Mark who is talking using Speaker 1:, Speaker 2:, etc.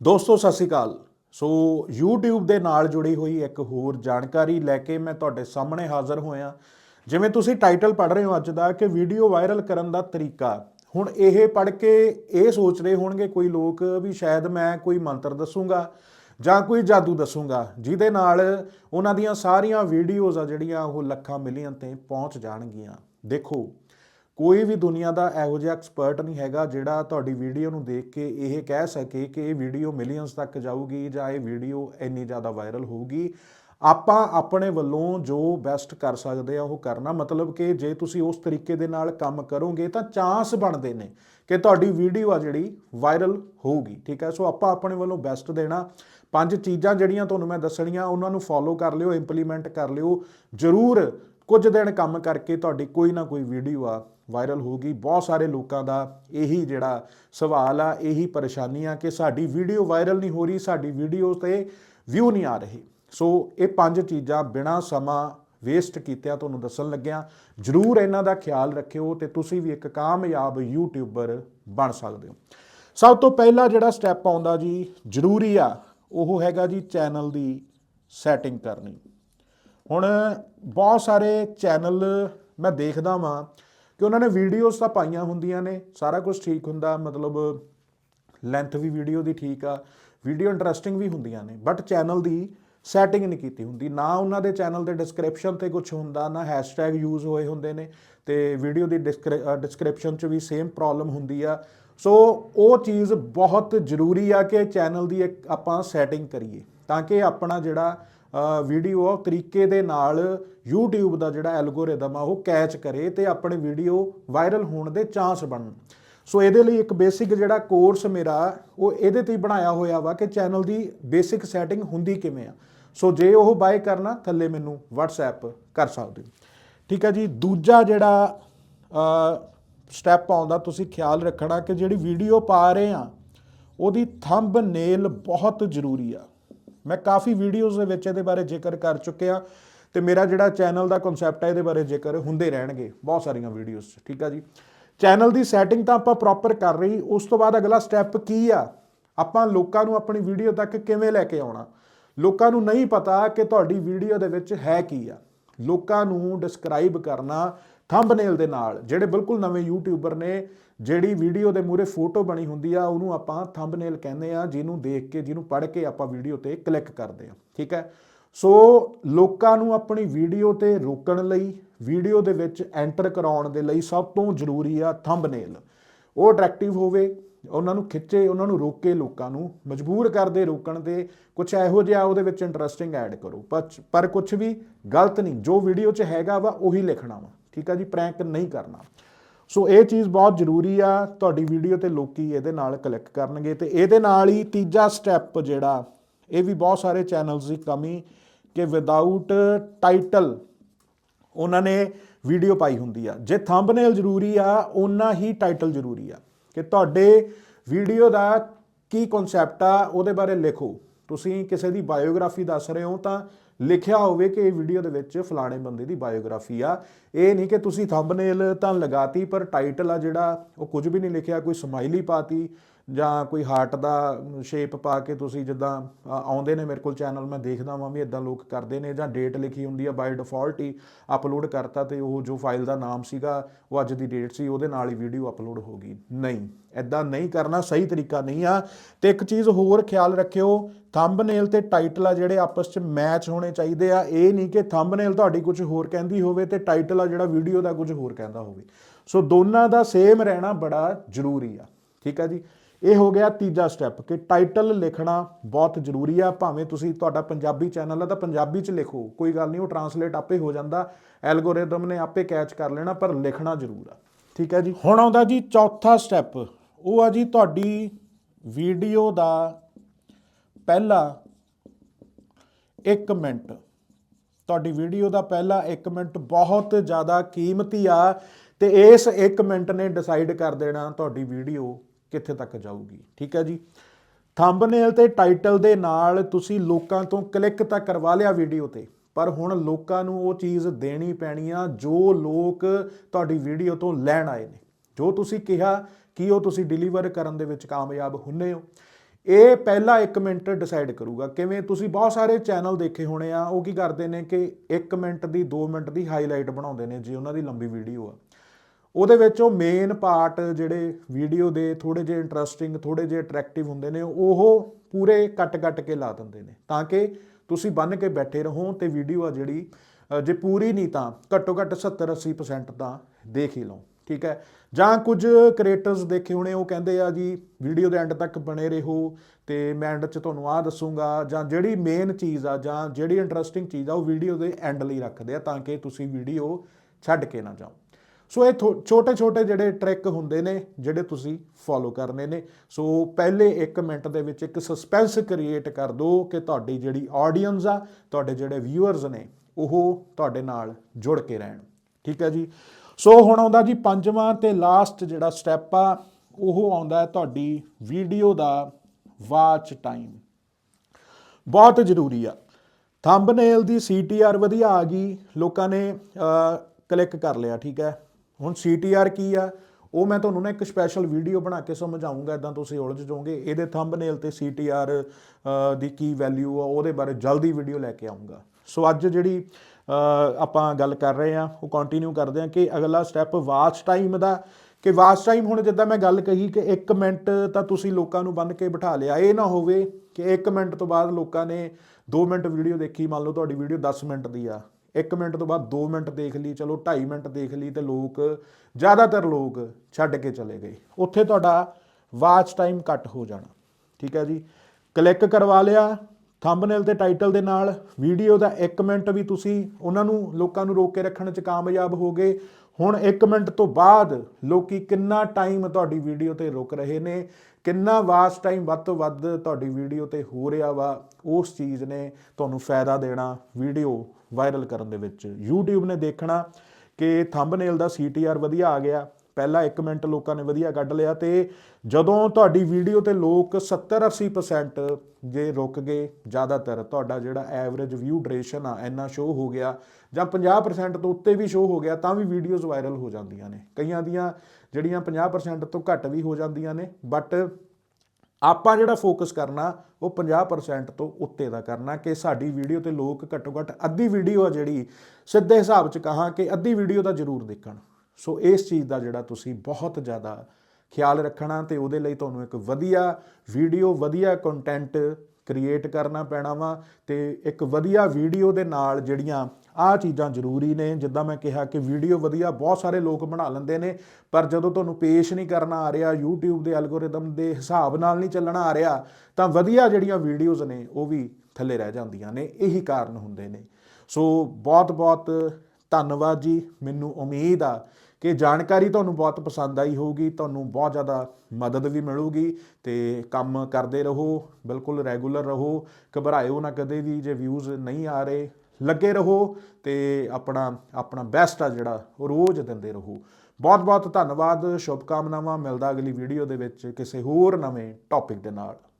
Speaker 1: ਦੋਸਤੋ, ਸਤਿ ਸ਼੍ਰੀ ਅਕਾਲ। ਸੋ, YouTube ਦੇ ਨਾਲ ਜੁੜੀ ਹੋਈ ਇੱਕ ਹੋਰ ਜਾਣਕਾਰੀ ਲੈ ਕੇ ਮੈਂ ਤੁਹਾਡੇ ਸਾਹਮਣੇ ਹਾਜ਼ਰ ਹੋਇਆ। ਜਿਵੇਂ ਤੁਸੀਂ ਟਾਈਟਲ ਪੜ੍ਹ ਰਹੇ ਹੋ ਅੱਜ ਦਾ ਕਿ ਵੀਡੀਓ ਵਾਇਰਲ ਕਰਨ ਦਾ ਤਰੀਕਾ। ਹੁਣ ਇਹ ਪੜ੍ਹ ਕੇ ਇਹ ਸੋਚ ਰਹੇ ਹੋਣਗੇ ਕੋਈ ਲੋਕ ਵੀ ਸ਼ਾਇਦ ਮੈਂ ਕੋਈ ਮੰਤਰ ਦੱਸੂਗਾ ਜਾਂ ਕੋਈ ਜਾਦੂ ਦੱਸੂਗਾ, ਜਿਹਦੇ ਨਾਲ ਉਹਨਾਂ ਦੀਆਂ ਸਾਰੀਆਂ ਵੀਡੀਓਜ਼ ਆ ਜਿਹੜੀਆਂ ਉਹ ਲੱਖਾਂ ਮਿਲੀਅਨ ਤੇ ਪਹੁੰਚ ਜਾਣਗੀਆਂ। ਦੇਖੋ ਕੋਈ ਵੀ ਦੁਨੀਆ ਦਾ ਇਹੋ ਜਿਹਾ ਐਕਸਪਰਟ ਨਹੀਂ ਹੈਗਾ ਜਿਹੜਾ ਤੁਹਾਡੀ ਵੀਡੀਓ ਨੂੰ ਦੇਖ ਕੇ ਇਹ ਕਹਿ ਸਕੇ ਕਿ ਇਹ ਵੀਡੀਓ ਮਿਲੀਅਨਸ ਤੱਕ ਜਾਊਗੀ ਜਾਂ ਇਹ ਵੀਡੀਓ ਇੰਨੀ ਜ਼ਿਆਦਾ ਵਾਇਰਲ ਹੋਊਗੀ। ਆਪਾਂ ਆਪਣੇ ਵੱਲੋਂ ਜੋ ਬੈਸਟ ਕਰ ਸਕਦੇ ਆ ਉਹ ਕਰਨਾ। ਮਤਲਬ ਕਿ ਜੇ ਤੁਸੀਂ ਉਸ ਤਰੀਕੇ ਦੇ ਨਾਲ ਕੰਮ ਕਰੋਗੇ ਤਾਂ ਚਾਂਸ ਬਣਦੇ ਨੇ ਕਿ ਤੁਹਾਡੀ ਵੀਡੀਓ ਆ ਜਿਹੜੀ ਵਾਇਰਲ ਹੋਊਗੀ। ਠੀਕ ਹੈ? ਸੋ ਆਪਾਂ ਆਪਣੇ ਵੱਲੋਂ ਬੈਸਟ ਦੇਣਾ। ਪੰਜ ਚੀਜ਼ਾਂ ਜਿਹੜੀਆਂ ਤੁਹਾਨੂੰ ਮੈਂ ਦੱਸਣੀਆਂ, ਉਹਨਾਂ ਨੂੰ ਫੋਲੋ ਕਰ ਲਿਓ, ਇੰਪਲੀਮੈਂਟ ਕਰ ਲਿਓ। ਜ਼ਰੂਰ ਕੁਝ ਦਿਨ ਕੰਮ ਕਰਕੇ ਤੁਹਾਡੀ ਕੋਈ ਨਾ ਕੋਈ ਵੀਡੀਓ ਆ ਵਾਇਰਲ ਹੋਊਗੀ। ਬਹੁਤ ਸਾਰੇ ਲੋਕਾਂ ਦਾ ਇਹੀ ਜਿਹੜਾ ਸਵਾਲ ਆ, ਇਹੀ ਪਰੇਸ਼ਾਨੀ ਆ ਕਿ ਸਾਡੀ ਵੀਡੀਓ ਵਾਇਰਲ ਨਹੀਂ ਹੋ ਰਹੀ, ਸਾਡੀ ਵੀਡੀਓ ਤੇ ਵਿਊ ਨਹੀਂ ਆ ਰਹੇ। ਸੋ ਇਹ ਪੰਜ ਚੀਜ਼ਾਂ ਬਿਨਾ ਸਮਾਂ ਵੇਸਟ ਕੀਤਿਆਂ ਤੁਹਾਨੂੰ ਦੱਸਣ ਲੱਗਿਆਂ। ਜਰੂਰ ਇਹਨਾਂ ਦਾ ਖਿਆਲ ਰੱਖਿਓ ਤੇ ਤੁਸੀਂ ਵੀ ਇੱਕ ਕਾਮਯਾਬ ਯੂਟਿਊਬਰ ਬਣ ਸਕਦੇ ਹੋ। ਸਭ ਤੋਂ ਪਹਿਲਾ ਜਿਹੜਾ ਸਟੈਪ ਆਉਂਦਾ ਜੀ, ਜ਼ਰੂਰੀ ਆ, ਉਹ ਹੈਗਾ ਜੀ ਚੈਨਲ ਦੀ ਸੈਟਿੰਗ ਕਰਨੀ। ਹੁਣ ਬਹੁਤ ਸਾਰੇ ਚੈਨਲ ਮੈਂ ਦੇਖਦਾ ਵਾਂ ਕਿ ਉਹਨਾਂ ਨੇ ਵੀਡੀਓਜ਼ ਤਾਂ ਪਾਈਆਂ ਹੁੰਦੀਆਂ ਨੇ, ਸਾਰਾ ਕੁਝ ਠੀਕ ਹੁੰਦਾ, ਮਤਲਬ ਲੈਂਥ ਵੀ ਵੀਡੀਓ ਦੀ ਠੀਕ ਆ ਵੀਡੀਓ ਇੰਟਰਸਟਿੰਗ ਵੀ ਹੁੰਦੀਆਂ ਨੇ ਬਟ ਚੈਨਲ ਦੀ ਸੈਟਿੰਗ ਨਹੀਂ ਕੀਤੀ ਹੁੰਦੀ, ਨਾ ਉਹਨਾਂ ਦੇ ਚੈਨਲ ਦੇ ਡਿਸਕ੍ਰਿਪਸ਼ਨ ਤੇ ਕੁਝ ਹੁੰਦਾ, ਨਾ ਹੈਸ਼ਟੈਗ ਯੂਜ਼ ਹੋਏ ਹੁੰਦੇ ਨੇ, ਤੇ ਵੀਡੀਓ ਦੀ ਡਿਸਕ੍ਰਿਪਸ਼ਨ 'ਚ ਵੀ ਸੇਮ ਪ੍ਰੋਬਲਮ ਹੁੰਦੀ ਆ। ਸੋ ਉਹ ਚੀਜ਼ ਬਹੁਤ ਜ਼ਰੂਰੀ ਆ ਕਿ ਚੈਨਲ ਦੀ ਇੱਕ ਆਪਾਂ ਸੈਟਿੰਗ ਕਰੀਏ, ਤਾਂ ਕਿ ਆਪਣਾ ਜਿਹੜਾ ਵੀਡੀਓ ਤਰੀਕੇ ਦੇ ਨਾਲ YouTube ਦਾ ਜਿਹੜਾ ਐਲਗੋਰਿਦਮ ਆ, ਉਹ ਕੈਚ ਕਰੇ ਤੇ ਆਪਣੇ ਵੀਡੀਓ ਵਾਇਰਲ ਹੋਣ ਦੇ ਚਾਂਸ ਬਣਨ। ਸੋ ਇਹਦੇ ਲਈ ਇੱਕ ਬੇਸਿਕ ਜਿਹੜਾ ਕੋਰਸ ਮੇਰਾ, ਉਹ ਇਹਦੇ ਤੇ ਹੀ ਬਣਾਇਆ ਹੋਇਆ ਵਾ ਕਿ ਚੈਨਲ ਦੀ ਬੇਸਿਕ ਸੈਟਿੰਗ ਹੁੰਦੀ ਕਿਵੇਂ ਆ। ਸੋ ਜੇ ਉਹ ਬਾਏ ਕਰਨਾ, ਥੱਲੇ ਮੈਨੂੰ WhatsApp ਕਰ ਸਕਦੇ ਹੋ। ਠੀਕ ਹੈ ਜੀ, ਦੂਜਾ ਜਿਹੜਾ ਸਟੈਪ ਆਉਂਦਾ, ਤੁਸੀਂ ਖਿਆਲ ਰੱਖਣਾ ਕਿ ਜਿਹੜੀ ਵੀਡੀਓ ਪਾ ਰਹੇ ਆ, ਉਹਦੀ ਥੰਬਨੇਲ ਬਹੁਤ ਜ਼ਰੂਰੀ ਆ। ਮੈਂ ਕਾਫੀ ਵੀਡੀਓਜ਼ ਦੇ ਵਿੱਚ ਇਹਦੇ ਬਾਰੇ ਜ਼ਿਕਰ ਕਰ ਚੁੱਕਿਆ ਤੇ ਮੇਰਾ ਜਿਹੜਾ ਚੈਨਲ ਦਾ ਕਨਸੈਪਟ ਹੈ ਇਹਦੇ ਬਾਰੇ ਜ਼ਿਕਰ ਹੁੰਦੇ ਰਹਿਣਗੇ। ਬਹੁਤ ਸਾਰੀਆਂ ਵੀਡੀਓਜ਼ ਠੀਕ ਆ ਜੀ? ਚੈਨਲ ਦੀ ਸੈਟਿੰਗ ਤਾਂ ਆਪਾਂ ਪ੍ਰੋਪਰ ਕਰ ਰਹੀ ਉਸ ਤੋਂ ਬਾਅਦ ਅਗਲਾ ਸਟੈਪ ਕੀ ਆ? ਆਪਾਂ ਲੋਕਾਂ ਨੂੰ ਆਪਣੀ ਵੀਡੀਓ ਤੱਕ ਕਿਵੇਂ ਲੈ ਕੇ ਆਉਣਾ? ਲੋਕਾਂ ਨੂੰ ਨਹੀਂ ਪਤਾ ਕਿ ਤੁਹਾਡੀ ਵੀਡੀਓ ਦੇ ਵਿੱਚ ਹੈ ਕੀ ਆ। ਲੋਕਾਂ ਨੂੰ ਡਿਸਕ੍ਰਾਈਬ ਕਰਨਾ ਥੰਬਨੇਲ ਦੇ ਨਾਲ, ਜਿਹੜੇ ਬਿਲਕੁਲ ਨਵੇਂ ਯੂਟਿਊਬਰ ਨੇ, ਜਿਹੜੀ ਵੀਡੀਓ ਦੇ ਮੂਰੇ ਫੋਟੋ ਬਣੀ ਹੁੰਦੀ ਆ, ਉਹਨੂੰ ਆਪਾਂ ਥੰਬਨੇਲ ਕਹਿੰਦੇ ਆ, ਜਿਹਨੂੰ ਦੇਖ ਕੇ, ਜਿਹਨੂੰ ਪੜ੍ਹ ਕੇ ਆਪਾਂ ਵੀਡੀਓ ਤੇ ਕਲਿੱਕ ਕਰਦੇ ਆ, ਠੀਕ ਹੈ? ਸੋ ਲੋਕਾਂ ਨੂੰ ਆਪਣੀ ਵੀਡੀਓ ਤੇ ਰੋਕਣ ਲਈ ਵੀਡੀਓ ਦੇ ਵਿੱਚ ਐਂਟਰ ਕਰਾਉਣ ਦੇ ਲਈ ਸਭ ਤੋਂ ਜ਼ਰੂਰੀ ਆ ਥੰਬਨੇਲ ਉਹ ਅਟਰੈਕਟਿਵ ਹੋਵੇ, ਉਹਨਾਂ ਨੂੰ ਖਿੱਚੇ, ਉਹਨਾਂ ਨੂੰ ਰੋਕੇ ਲੋਕਾਂ ਨੂੰ, ਮਜਬੂਰ ਕਰਦੇ ਰੋਕਣ ਤੇ ਕੁਝ ਇਹੋ ਜਿਹਾ ਉਹਦੇ ਵਿੱਚ ਇੰਟਰਸਟਿੰਗ ਐਡ ਕਰੋ, ਪਰ ਪਰ ਕੁਝ ਵੀ ਗਲਤ ਨਹੀਂ, ਜੋ ਵੀਡੀਓ 'ਚ ਹੈਗਾ ਵਾ, ਉਹੀ ਲਿਖਣਾ ਵਾ। ਠੀਕ ਆ ਜੀ ਪ੍ਰੈਂਕ ਨਹੀਂ ਕਰਨਾ। ਸੋ ਇਹ ਚੀਜ਼ ਬਹੁਤ ਜ਼ਰੂਰੀ ਆ, ਤੁਹਾਡੀ ਵੀਡੀਓ ਤੇ ਲੋਕੀ ਇਹਦੇ ਨਾਲ ਕਲਿੱਕ ਕਰਨਗੇ ਤੇ ਇਹਦੇ ਨਾਲ ਹੀ ਤੀਜਾ ਸਟੈਪ ਜਿਹੜਾ, ਇਹ ਵੀ ਬਹੁਤ ਸਾਰੇ ਚੈਨਲਸ ਦੀ ਕਮੀ ਕਿ ਵਿਦਆਊਟ ਟਾਈਟਲ ਉਹਨਾਂ ਨੇ ਵੀਡੀਓ ਪਾਈ ਹੁੰਦੀ ਆ। ਜੇ ਥੰਬਨੇਲ ਜ਼ਰੂਰੀ ਆ, ਓਨਾ ਹੀ ਟਾਈਟਲ ਜ਼ਰੂਰੀ ਆ। ਕਿ ਤੁਹਾਡੇ ਵੀਡੀਓ ਦਾ ਕੀ ਕਨਸੈਪਟ ਆ, ਉਹਦੇ ਬਾਰੇ ਲਿਖੋ। ਤੁਸੀਂ ਕਿਸੇ ਦੀ ਬਾਇਓਗ੍ਰਾਫੀ ਦੱਸ ਰਹੇ ਹੋ ਤਾਂ ਲਿਖਿਆ ਹੋਵੇ ਕਿ ਇਹ ਵੀਡੀਓ ਦੇ ਵਿੱਚ ਫਲਾਣੇ ਬੰਦੇ ਦੀ ਬਾਇਓਗ੍ਰਾਫੀ ਆ। ਇਹ ਨਹੀਂ ਕਿ ਤੁਸੀਂ ਥੰਬਨੇਲ ਤਾਂ ਲਗਾਤੀ, ਪਰ ਟਾਈਟਲ ਆ ਜਿਹੜਾ, ਉਹ ਕੁਝ ਵੀ ਨਹੀਂ ਲਿਖਿਆ, ਕੋਈ ਸਮਾਈਲੀ ਪਾਤੀ। ਜਾਂ ਕੋਈ ਹਾਰਟ ਦਾ ਸ਼ੇਪ ਪਾ ਕੇ ਤੁਸੀਂ ਜਿੱਦਾਂ ਆਉਂਦੇ ਨੇ ਮੇਰੇ ਕੋਲ ਚੈਨਲ ਮੈਂ ਦੇਖਦਾ ਵਾਂ ਵੀ ਇਦਾਂ ਲੋਕ ਕਰਦੇ ਨੇ ਜਾਂ ਡੇਟ ਲਿਖੀ ਹੁੰਦੀ ਆ ਬਾਈ ਡਿਫਾਲਟ ਹੀ ਅਪਲੋਡ ਕਰਤਾ ਤੇ ਉਹ ਜੋ ਫਾਈਲ ਦਾ ਨਾਮ ਸੀਗਾ, ਉਹ ਅੱਜ ਦੀ ਡੇਟ ਸੀ, ਉਹਦੇ ਨਾਲ ਹੀ ਵੀਡੀਓ ਅਪਲੋਡ ਹੋ ਗਈ। ਨਹੀਂ ਇਦਾਂ ਨਹੀਂ ਕਰਨਾ ਸਹੀ ਤਰੀਕਾ ਨਹੀਂ ਆ। ਤੇ ਇੱਕ ਚੀਜ਼ ਹੋਰ ਖਿਆਲ ਰੱਖਿਓ ਥੰਬਨੇਲ ਤੇ ਟਾਈਟਲ ਆ ਜਿਹੜੇ ਆਪਸ 'ਚ ਮੈਚ ਹੋਣੇ ਚਾਹੀਦੇ ਆ। ਇਹ ਨਹੀਂ ਕਿ ਥੰਬਨੇਲ ਤੁਹਾਡੀ ਕੁਝ ਹੋਰ ਕਹਿੰਦੀ ਹੋਵੇ ਤੇ ਟਾਈਟਲ ਆ ਜਿਹੜਾ ਵੀਡੀਓ ਦਾ ਕੁਝ ਹੋਰ ਕਹਿੰਦਾ ਹੋਵੇ। ਸੋ ਦੋਨਾਂ ਦਾ ਸੇਮ ਰਹਿਣਾ ਬੜਾ ਜ਼ਰੂਰੀ ਆ। ਠੀਕ ਆ ਜੀ? ਇਹ ਹੋ ਗਿਆ ਤੀਜਾ ਸਟੈਪ ਕਿ ਟਾਈਟਲ ਲਿਖਣਾ ਬਹੁਤ ਜ਼ਰੂਰੀ ਆ। ਭਾਵੇਂ ਤੁਸੀਂ ਤੁਹਾਡਾ ਪੰਜਾਬੀ ਚੈਨਲ ਆ ਤਾਂ ਪੰਜਾਬੀ ਚ ਲਿਖੋ, ਕੋਈ ਗੱਲ ਨਹੀਂ, ਉਹ ਟਰਾਂਸਲੇਟ ਆਪੇ ਹੋ ਜਾਂਦਾ। ਐਲਗੋਰਿਦਮ ਨੇ ਆਪੇ ਕੈਚ ਕਰ ਲੈਣਾ, ਪਰ ਲਿਖਣਾ ਜ਼ਰੂਰ ਆ। ਠੀਕ ਹੈ ਜੀ? ਹੁਣ ਆਉਂਦਾ ਜੀ ਚੌਥਾ ਸਟੈਪ ਉਹ ਆ ਜੀ ਤੁਹਾਡੀ ਵੀਡੀਓ ਦਾ ਪਹਿਲਾ 1 ਮਿੰਟ। ਤੁਹਾਡੀ ਵੀਡੀਓ ਦਾ ਪਹਿਲਾ 1 ਮਿੰਟ ਬਹੁਤ ਜ਼ਿਆਦਾ ਕੀਮਤੀ ਆ ਤੇ ਇਸ 1 ਮਿੰਟ ਨੇ ਡਿਸਾਈਡ ਕਰ ਦੇਣਾ ਤੁਹਾਡੀ ਵੀਡੀਓ ਕਿੱਥੇ ਤੱਕ ਜਾਊਗੀ। ਠੀਕ ਹੈ ਜੀ? ਥੰਬਨੇਲ ਤੇ ਟਾਈਟਲ ਦੇ ਨਾਲ ਤੁਸੀਂ ਲੋਕਾਂ ਤੋਂ ਕਲਿੱਕ ਤਾਂ ਕਰਵਾ ਲਿਆ ਵੀਡੀਓ ਤੇ, ਪਰ ਹੁਣ ਲੋਕਾਂ ਨੂੰ ਉਹ ਚੀਜ਼ ਦੇਣੀ ਪੈਣੀ ਆ ਜੋ ਲੋਕ ਤੁਹਾਡੀ ਵੀਡੀਓ ਤੋਂ ਲੈਣ ਆਏ ਨੇ। ਜੋ ਤੁਸੀਂ ਕਿਹਾ ਕਿ ਉਹ ਤੁਸੀਂ ਡਿਲੀਵਰ ਕਰਨ ਦੇ ਵਿੱਚ ਕਾਮਯਾਬ ਹੁੰਨੇ ਹੋ। ਇਹ ਪਹਿਲਾ 1 ਮਿੰਟ ਡਿਸਾਈਡ ਕਰੂਗਾ। ਕਿਵੇਂ? ਤੁਸੀਂ ਬਹੁਤ ਸਾਰੇ ਚੈਨਲ ਦੇਖੇ ਹੋਣੇ ਆ, ਉਹ ਕੀ ਕਰਦੇ ਨੇ ਕਿ 1 ਮਿੰਟ ਦੀ 2 ਮਿੰਟ ਦੀ ਹਾਈਲਾਈਟ ਬਣਾਉਂਦੇ ਨੇ, ਜੇ ਉਹਨਾਂ ਦੀ ਲੰਬੀ ਵੀਡੀਓ ਆ। ਉਹਦੇ ਵਿੱਚ ਉਹ ਮੇਨ ਪਾਰਟ ਜਿਹੜੇ ਵੀਡੀਓ ਦੇ ਥੋੜੇ ਜਿਹੇ ਇੰਟਰਸਟਿੰਗ ਥੋੜੇ ਜਿਹੇ ਅਟਰੈਕਟਿਵ ਹੁੰਦੇ ਨੇ, ਉਹ ਪੂਰੇ ਕੱਟ-ਕੱਟ ਕੇ ਲਾ ਦਿੰਦੇ ਨੇ, ਤਾਂ ਕਿ ਤੁਸੀਂ ਬੰਨ ਕੇ ਬੈਠੇ ਰਹੋ ਤੇ ਵੀਡੀਓ ਆ ਜਿਹੜੀ ਜੇ ਪੂਰੀ ਨਹੀਂ ਤਾਂ ਘੱਟੋ ਘੱਟ 70-80% ਤਾਂ ਦੇਖ ਹੀ ਲਓ, ਠੀਕ ਹੈ? ਜਾਂ ਕੁਝ ਕ੍ਰੀਏਟਰਸ ਦੇਖੇ ਹੋਣੇ, ਉਹ ਕਹਿੰਦੇ ਆ ਜੀ ਵੀਡੀਓ ਦੇ ਐਂਡ ਤੱਕ ਬਣੇ ਰਹੋ ਤੇ ਮੈਂ ਐਂਡ 'ਚ ਤੁਹਾਨੂੰ ਆਹ ਦੱਸੂਗਾ, ਜਾਂ ਜਿਹੜੀ ਮੇਨ ਚੀਜ਼ ਆ, ਜਾਂ ਜਿਹੜੀ ਇੰਟਰਸਟਿੰਗ ਚੀਜ਼ ਆ, ਉਹ ਵੀਡੀਓ ਦੇ ਐਂਡ ਲਈ ਰੱਖਦੇ ਆ, ਤਾਂ ਕਿ ਤੁਸੀਂ ਵੀਡੀਓ ਛੱਡ ਕੇ ਨਾ ਜਾਓ। ਸੋ ਇਹ ਛੋਟੇ ਛੋਟੇ ਜਿਹੜੇ ਟ੍ਰਿਕ ਹੁੰਦੇ ਨੇ, ਜਿਹੜੇ ਤੁਸੀਂ ਫੋਲੋ ਕਰਨੇ ਨੇ। ਸੋ ਪਹਿਲੇ 1 ਮਿੰਟ ਦੇ ਵਿੱਚ ਇੱਕ ਸਸਪੈਂਸ ਕ੍ਰੀਏਟ ਕਰ ਦਿਓ ਕਿ ਤੁਹਾਡੀ ਜਿਹੜੀ ਆਡੀਅנס ਆ, ਤੁਹਾਡੇ ਜਿਹੜੇ ਵਿਊਅਰਸ ਨੇ, ਉਹ ਤੁਹਾਡੇ ਨਾਲ ਜੁੜ ਕੇ ਰਹਿਣ। ਠੀਕ ਹੈ ਜੀ? ਸੋ ਹੁਣ ਆਉਂਦਾ ਜੀ ਪੰਜਵਾਂ ਤੇ ਲਾਸਟ ਜਿਹੜਾ ਸਟੈਪ ਆ, ਉਹ ਆਉਂਦਾ ਹੈ ਤੁਹਾਡੀ ਵੀਡੀਓ ਦਾ ਵਾਚ ਟਾਈਮ ਬਹੁਤ ਜ਼ਰੂਰੀ ਆ। ਥੰਬਨੇਲ ਦੀ CTR ਵਧੀਆ ਆ ਗਈ, ਲੋਕਾਂ ਨੇ ਕਲਿੱਕ ਕਰ ਲਿਆ, ਠੀਕ ਹੈ? ਹੁਣ CTR ਕੀ ਆ? ਉਹ ਮੈਂ ਤੁਹਾਨੂੰ ਨਾ ਇੱਕ ਸਪੈਸ਼ਲ ਵੀਡੀਓ ਬਣਾ ਕੇ ਸਮਝਾਉਂਗਾ ਇਦਾਂ ਤੁਸੀਂ ਉਲਝ ਜਾਓਗੇ। ਇਹਦੇ ਥੰਬਨੇਲ ਤੇ CTR ਅ, ਦੀ ਕੀ ਵੈਲਿਊ ਆ ਉਹਦੇ ਬਾਰੇ ਜਲਦੀ ਵੀਡੀਓ ਲੈ ਕੇ ਆਉਂਗਾ। ਸੋ ਅੱਜ ਜਿਹੜੀ ਆਪਾਂ ਗੱਲ ਕਰ ਰਹੇ ਆ ਉਹ ਕੰਟੀਨਿਊ ਕਰਦੇ ਆ ਕਿ ਅਗਲਾ ਸਟੈਪ ਵਾਚ ਟਾਈਮ ਦਾ। ਕਿ ਵਾਚ ਟਾਈਮ ਹੁਣ ਜਿੱਦਾਂ ਮੈਂ ਗੱਲ ਕਹੀ ਕਿ 1 ਮਿੰਟ ਤਾਂ ਤੁਸੀਂ ਲੋਕਾਂ ਨੂੰ ਬੰਨ ਕੇ ਬਿਠਾ ਲਿਆ। ਇਹ ਨਾ ਹੋਵੇ ਕਿ 1 ਮਿੰਟ ਤੋਂ ਬਾਅਦ ਲੋਕਾਂ ਨੇ 2 ਮਿੰਟ ਵੀਡੀਓ ਦੇਖੀ ਮੰਨ ਲਓ ਤੁਹਾਡੀ ਵੀਡੀਓ 10 ਮਿੰਟ ਦੀ ਆ। 1 ਮਿੰਟ ਤੋਂ ਬਾਅਦ 2 ਮਿੰਟ ਦੇਖ ਲਈ, ਚਲੋ 2.5 ਮਿੰਟ ਦੇਖ ਲਈ ਤੇ ਲੋਕ, ਜ਼ਿਆਦਾਤਰ ਲੋਕ ਛੱਡ ਕੇ ਚਲੇ ਗਏ। ਉੱਥੇ ਤੁਹਾਡਾ ਵਾਚ ਟਾਈਮ ਘੱਟ ਹੋ ਜਾਣਾ। ਠੀਕ ਹੈ ਜੀ? ਕਲਿੱਕ ਕਰਵਾ ਲਿਆ ਥੰਬਨੇਲ ਤੇ ਟਾਈਟਲ ਦੇ ਨਾਲ ਵੀਡੀਓ ਦਾ 1 ਮਿੰਟ ਵੀ ਤੁਸੀਂ ਉਹਨਾਂ ਨੂੰ, ਲੋਕਾਂ ਨੂੰ ਰੋਕ ਕੇ ਰੱਖਣ 'ਚ ਕਾਮਯਾਬ ਹੋ ਗਏ। ਹੁਣ 1 ਮਿੰਟ ਤੋਂ ਬਾਅਦ ਲੋਕੀ ਕਿੰਨਾ ਟਾਈਮ ਤੁਹਾਡੀ ਵੀਡੀਓ ਤੇ ਰੁਕ ਰਹੇ ਨੇ, ਕਿੰਨਾ ਵਾਸ ਟਾਈਮ ਵੱਧ ਤੋਂ ਵੱਧ ਤੁਹਾਡੀ ਵੀਡੀਓ ਤੇ ਹੋ ਰਿਹਾ ਵਾ, ਉਸ ਚੀਜ਼ ਨੇ ਤੁਹਾਨੂੰ ਫਾਇਦਾ ਦੇਣਾ ਵੀਡੀਓ ਵਾਇਰਲ ਕਰਨ ਦੇ ਵਿੱਚ। YouTube ਨੇ ਦੇਖਣਾ ਕਿ ਥੰਬਨੇਲ ਦਾ CTR ਵਧੀਆ ਆ ਗਿਆ। ਪਹਿਲਾ 1 ਮਿੰਟ ਲੋਕਾਂ ਨੇ ਵਧੀਆ ਕੱਢ ਲਿਆ ਤੇ ਜਦੋਂ ਤੁਹਾਡੀ ਵੀਡੀਓ ਤੇ ਲੋਕ 70-80% ਜੇ ਰੁਕ ਗਏ ਜ਼ਿਆਦਾਤਰ, ਤੁਹਾਡਾ ਜਿਹੜਾ ਐਵਰੇਜ ਵਿਊ ਡਰੇਸ਼ਨ ਆ, ਇੰਨਾ ਸ਼ੋ ਹੋ ਗਿਆ ਜਾਂ 50% ਤੋਂ ਉੱਤੇ ਵੀ ਸ਼ੋ ਹੋ ਗਿਆ, ਤਾਂ ਵੀ ਵੀਡੀਓਜ਼ ਵਾਇਰਲ ਹੋ ਜਾਂਦੀਆਂ ਨੇ। ਕਈਆਂ ਦੀਆਂ ਜਿਹੜੀਆਂ 50% ਤੋਂ ਘੱਟ ਵੀ ਹੋ ਜਾਂਦੀਆਂ ਨੇ ਬਟ ਆਪਾਂ ਜਿਹੜਾ ਫੋਕਸ ਕਰਨਾ, ਉਹ 50% ਤੋਂ ਉੱਤੇ ਦਾ ਕਰਨਾ ਕਿ ਸਾਡੀ ਵੀਡੀਓ ਤੇ ਲੋਕ ਘੱਟੋ ਘੱਟ ਅੱਧੀ ਵੀਡੀਓ ਆ ਜਿਹੜੀ ਸਿੱਧੇ ਹਿਸਾਬ 'ਚ ਕਹਾਂ ਕਿ ਅੱਧੀ ਵੀਡੀਓ ਤਾਂ ਜ਼ਰੂਰ ਦੇਖਣ। ਸੋ ਇਸ ਚੀਜ਼ ਦਾ ਜਿਹੜਾ ਤੁਸੀਂ ਬਹੁਤ ਜ਼ਿਆਦਾ ਖਿਆਲ ਰੱਖਣਾ ਤੇ ਉਹਦੇ ਲਈ ਤੁਹਾਨੂੰ ਇੱਕ ਵਧੀਆ ਵੀਡੀਓ ਵਧੀਆ ਕੰਟੈਂਟ ਕ੍ਰੀਏਟ ਕਰਨਾ ਪੈਣਾ ਵਾ ਤੇ ਇੱਕ ਵਧੀਆ ਵੀਡੀਓ ਦੇ ਨਾਲ ਜਿਹੜੀਆਂ ਆਹ ਚੀਜ਼ਾਂ ਜ਼ਰੂਰੀ ਨੇ, ਜਿੱਦਾਂ ਮੈਂ ਕਿਹਾ ਕਿ ਵੀਡੀਓ ਵਧੀਆ ਬਹੁਤ ਸਾਰੇ ਲੋਕ ਬਣਾ ਲੈਂਦੇ ਨੇ, ਪਰ ਜਦੋਂ ਤੁਹਾਨੂੰ ਪੇਸ਼ ਨਹੀਂ ਕਰਨਾ ਆ ਰਿਹਾ, YouTube ਦੇ ਐਲਗੋਰਿਦਮ ਦੇ ਹਿਸਾਬ ਨਾਲ ਨਹੀਂ ਚੱਲਣਾ ਆ ਰਿਹਾ, ਤਾਂ ਵਧੀਆ ਜਿਹੜੀਆਂ ਵੀਡੀਓਜ਼ ਨੇ, ਉਹ ਵੀ ਥੱਲੇ ਰਹਿ ਜਾਂਦੀਆਂ ਨੇ, ਇਹੀ ਕਾਰਨ ਹੁੰਦੇ ਨੇ। ਸੋ ਬਹੁਤ ਬਹੁਤ ਧੰਨਵਾਦ ਜੀ, ਮੈਨੂੰ ਉਮੀਦ ਆ ਕਿ ਜਾਣਕਾਰੀ ਤੁਹਾਨੂੰ ਬਹੁਤ ਪਸੰਦ ਆਈ ਹੋਊਗੀ, ਤੁਹਾਨੂੰ ਬਹੁਤ ਜ਼ਿਆਦਾ ਮਦਦ ਵੀ ਮਿਲੂਗੀ ਤੇ ਕੰਮ ਕਰਦੇ ਰਹੋ, ਬਿਲਕੁਲ ਰੈਗੂਲਰ ਰਹੋ, ਘਬਰਾਇਓ ਨਾ ਕਦੇ ਵੀ, ਜੇ ਵਿਊਜ਼ ਨਹੀਂ ਆ ਰਹੇ, ਲੱਗੇ ਰਹੋ ਤੇ ਆਪਣਾ ਆਪਣਾ ਬੈਸਟ ਆ ਜਿਹੜਾ, ਉਹ ਰੋਜ਼ ਦਿੰਦੇ ਰਹੋ। ਬਹੁਤ ਬਹੁਤ ਧੰਨਵਾਦ ਸ਼ੁਭ ਕਾਮਨਾਵਾਂ ਮਿਲਦਾ ਅਗਲੀ ਵੀਡੀਓ ਦੇ ਵਿੱਚ ਕਿਸੇ ਹੋਰ ਨਵੇਂ ਟੌਪਿਕ ਦੇ ਨਾਲ।